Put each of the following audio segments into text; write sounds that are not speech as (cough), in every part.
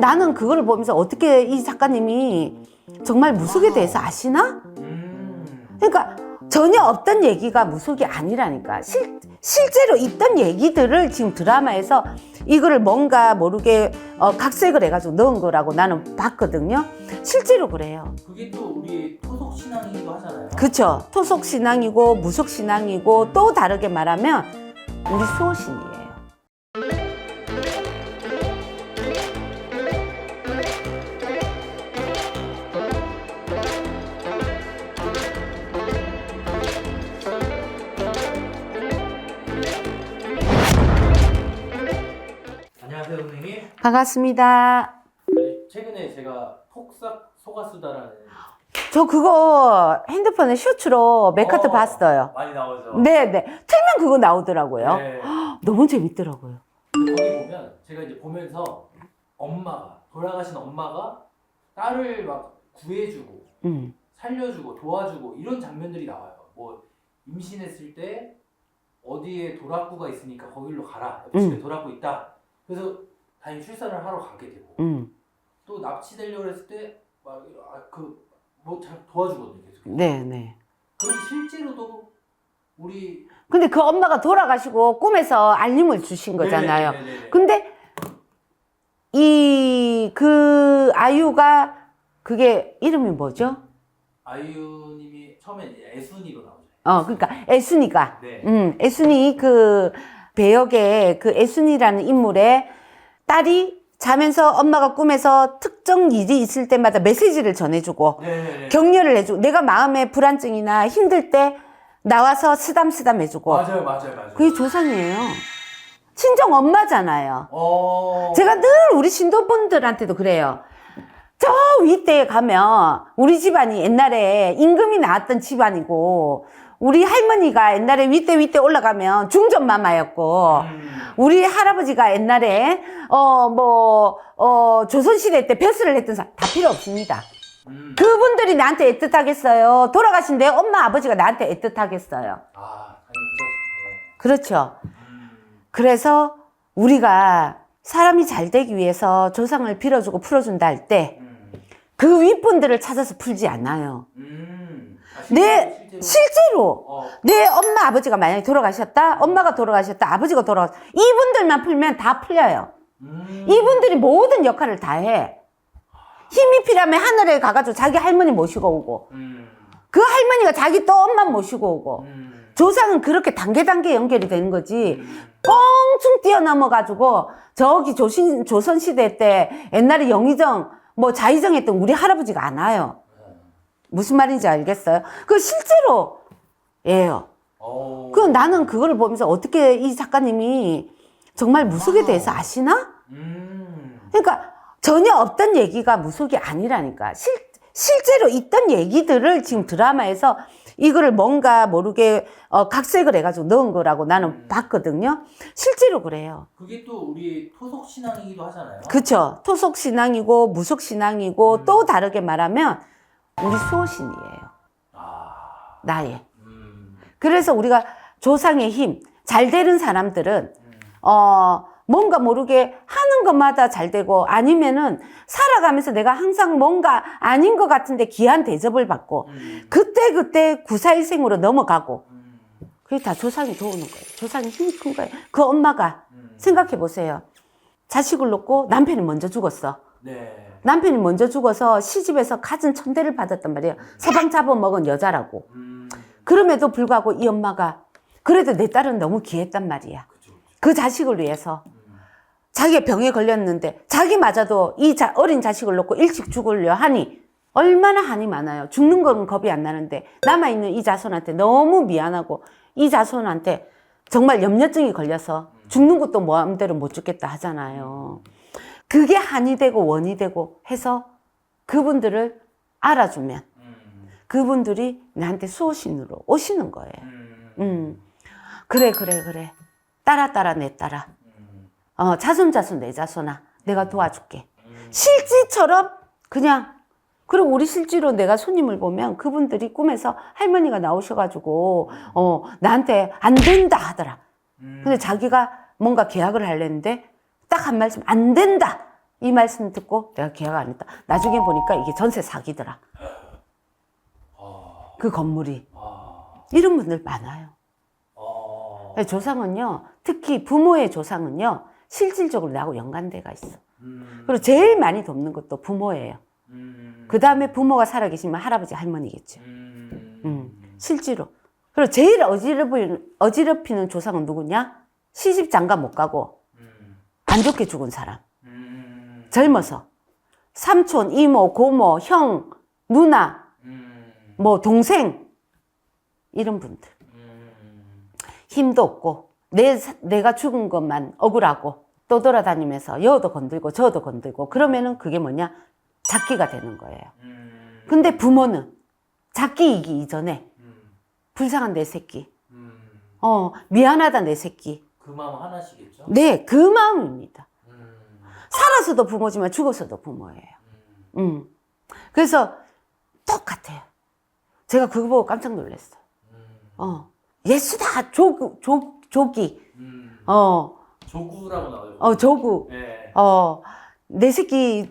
나는 그걸 보면서 어떻게 이 작가님이 정말 무속에 대해서 아시나? 음. 그러니까 전혀 없던 얘기가 무속이 아니라니까. 실, 실제로 있던 얘기들을 지금 드라마에서 이거를 뭔가 모르게 어, 각색을 해가지고 넣은 거라고 나는 봤거든요. 실제로 그래요. 그게 또 우리 토속 신앙이기도 하잖아요. 그쵸. 토속 신앙이고 무속 신앙이고 또 다르게 말하면 우리 수호신이에요. 안녕하세요, 선생님. 반갑습니다. 아니, 최근에 제가 폭삭 속았수다라는 저 그거 핸드폰에 쇼츠로 메카트 어, 봤어요. 많이 나오죠. 네네. 틀면 그거 나오더라고요. 네. 너무 재밌더라고요. 거기 보면 제가 이제 보면서 엄마가 돌아가신 엄마가 딸을 막 구해주고 음. 살려주고 도와주고 이런 장면들이 나와요. 뭐 임신했을 때 어디에 도락구가 있으니까 거기로 가라. 옆 집에 음. 도락구 있다. 그래서 다행히 출산을 하러 가게 되고 음. 또 납치되려고 했을 때막그뭐 도와주거든요. 계속. 네 네. 그럼 실제로도 우리 근데 그 엄마가 돌아가시고 꿈에서 알림을 주신 거잖아요. 네 네 네네네. 근데 이 그 아유가 그게 이름이 뭐죠? 아이유님이 처음에 애순이로 나오죠. 어, 그러니까 애순이가 네. 음, 애순이 그 배역의 그 애순이라는 인물의 딸이 자면서 엄마가 꿈에서 특정 일이 있을 때마다 메시지를 전해주고 네네네. 격려를 해주고 내가 마음에 불안증이나 힘들 때 나와서 쓰담쓰담 해주고 맞아요, 맞아요, 맞아요. 그게 조상이에요. 친정 엄마잖아요. 어. 제가 늘 우리 신도분들한테도 그래요. 저 윗대에 가면 우리 집안이 옛날에 임금이 나왔던 집안이고 우리 할머니가 옛날에 윗대 윗대 올라가면 중전 마마였고 음. 우리 할아버지가 옛날에 어 뭐 어 조선시대 때 벼슬을 했던 사람 다 필요 없습니다. 음. 그분들이 나한테 애틋하겠어요. 돌아가신 내 엄마 아버지가 나한테 애틋하겠어요. 아, 당연히 그렇죠. 네. 음. 그래서 우리가 사람이 잘 되기 위해서 조상을 빌어주고 풀어준다 할 때 그 음. 윗분들을 찾아서 풀지 않아요. 음. 아, 내 실제로, 실제로? 실제로 어. 내 엄마 아버지가 만약에 돌아가셨다, 엄마가 돌아가셨다, 아버지가 돌아갔다 이분들만 풀면 다 풀려요. 음. 이분들이 모든 역할을 다 해. 힘이 필요하면 하늘에 가가지고 자기 할머니 모시고 오고 음. 그 할머니가 자기 또 엄마 모시고 오고 음. 조상은 그렇게 단계 단계 연결이 되는 거지. 음. 껑충 뛰어넘어 가지고 저기 조신, 조선 시대 때 옛날에 영의정 뭐 자의정 했던 우리 할아버지가 안 와요. 무슨 말인지 알겠어요? 그 실제로 예요. 어. 그 나는 그거를 보면서 어떻게 이 작가님이 정말 무속에. 대해서 아시나? 음. 그러니까 전혀 없던 얘기가 무속이 아니라니까. 실, 실제로 있던 얘기들을 지금 드라마에서 이거를 뭔가 모르게 어, 각색을 해가지고 넣은 거라고 나는 음. 봤거든요. 실제로 그래요. 그게 또 우리 토속 신앙이기도 하잖아요. 그쵸. 토속 신앙이고 무속 신앙이고 음. 또 다르게 말하면 우리 수호신이에요. 아. 나의. 음. 그래서 우리가 조상의 힘, 잘 되는 사람들은 음. 어, 뭔가 모르게 하는 것마다 잘 되고 아니면은 살아가면서 내가 항상 뭔가 아닌 것 같은데 귀한 대접을 받고 음. 그때 그때 구사일생으로 넘어가고 음. 그게 다 조상이 도우는 거예요. 조상이 힘이 큰 거예요. 그 엄마가 음. 생각해 보세요. 자식을 놓고 남편이 먼저 죽었어. 네. 남편이 먼저 죽어서 시집에서 갖은 천대를 받았단 말이에요. 사방 잡아먹은 여자라고. 음. 그럼에도 불구하고 이 엄마가 그래도 내 딸은 너무 귀했단 말이야. 그쵸. 그쵸. 그 자식을 위해서 음. 자기가 병에 걸렸는데 자기마저도 이 자- 어린 자식을 놓고 일찍 죽으려 하니 얼마나 한이 많아요. 죽는 건 겁이 안 나는데 남아있는 이 자손한테 너무 미안하고 이 자손한테 정말 염려증이 걸려서 죽는 것도 마음대로 못 죽겠다 하잖아요. 그게 한이 되고 원이 되고 해서 그분들을 알아주면 음. 그분들이 나한테 수호신으로 오시는 거예요. 음. 음. 그래, 그래, 그래. 따라, 따라, 내 따라. 음. 어, 자손, 자손, 내 자손아. 내가 도와줄게. 음. 실지처럼 그냥, 그리고 우리 실제로 내가 손님을 보면 그분들이 꿈에서 할머니가 나오셔가지고, 어, 나한테 안 된다 하더라. 음. 근데 자기가 뭔가 계약을 하려는데 딱 한 말씀, 안 된다. 이 말씀 듣고 내가 계약 안 했다. 나중에 보니까 이게 전세 사기더라. 아, 그 건물이. 아, 이런 분들 많아요. 아. 조상은요, 특히 부모의 조상은요, 실질적으로 나하고 연관돼가 있어. 음, 그리고 제일 많이 돕는 것도 부모예요. 음, 그 다음에 부모가 살아계시면 할아버지, 할머니겠죠. 음, 음. 실제로. 그리고 제일 어지럽히는, 어지럽히는 조상은 누구냐? 시집 장가 못 가고 음, 안 좋게 죽은 사람. 음, 젊어서. 삼촌, 이모, 고모, 형, 누나, 음, 뭐 동생 이런 분들. 음, 힘도 없고 내, 사- 내가 죽은 것만 억울하고 떠돌아다니면서 여도 건들고 저도 건들고 그러면은 그게 뭐냐? 잡기가 되는 거예요. 음, 근데 부모는 잡기이기 이전에 음, 불쌍한 내 새끼, 음. 어, 미안하다 내 새끼. 그 마음 하나시겠죠? 네, 그 마음입니다. 음, 살아서도 부모지만 죽어서도 부모예요. 음, 음. 그래서 똑같아요. 제가 그거 보고 깜짝 놀랐어요. 음, 어, 예수다, 조, 조, 조기, 음. 어, 조구라고 나와요. 어, 조구, 네. 어, 내 새끼,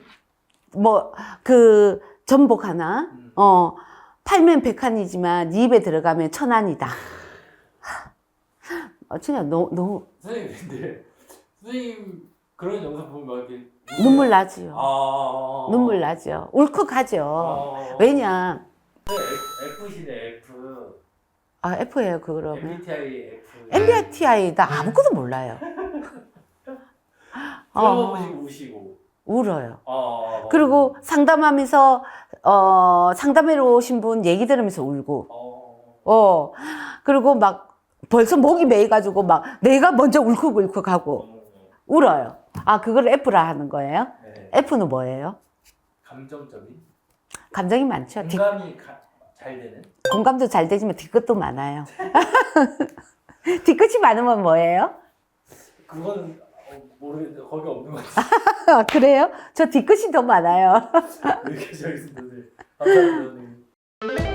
뭐, 그, 전복 하나, 음. 어, 팔면 백한이지만 네 입에 들어가면 천안이다. 어, 진짜 너무, 너무 선생님 근데 선생님 그런 영상 보면 막 이렇게 눈물 나지요. 아, 눈물 나죠. 울컥하죠. 아, 왜냐, 네, F, F시네 F 아, F예요, 그러면. MBTI F MBTI 나 아무것도 몰라요. (laughs) 드라마 어, 보시고 우시고 울어요. 아, 그리고 상담하면서, 어, 상담회로 오신 분 얘기 들으면서 울고, 어, 어, 그리고 막 벌써 목이 메이 가지고 막 내가 먼저 울컥울컥 하고 어, 울어요. 아, 그걸 F라 하는 거예요? 네. F는 뭐예요? 감정적인 감정이 많죠. 뒤- 공감이 가, 잘 되는 공감도 잘 되지만 뒤끝도 많아요. (laughs) 뒤끝이 많으면 뭐예요? 그거는 어, 모르겠는데 거기 없는 것 같아요. (laughs) 그래요? 저 뒤끝이 더 많아요. (laughs) 왜 이렇게 저기 있습니다. 네. 감사합니다.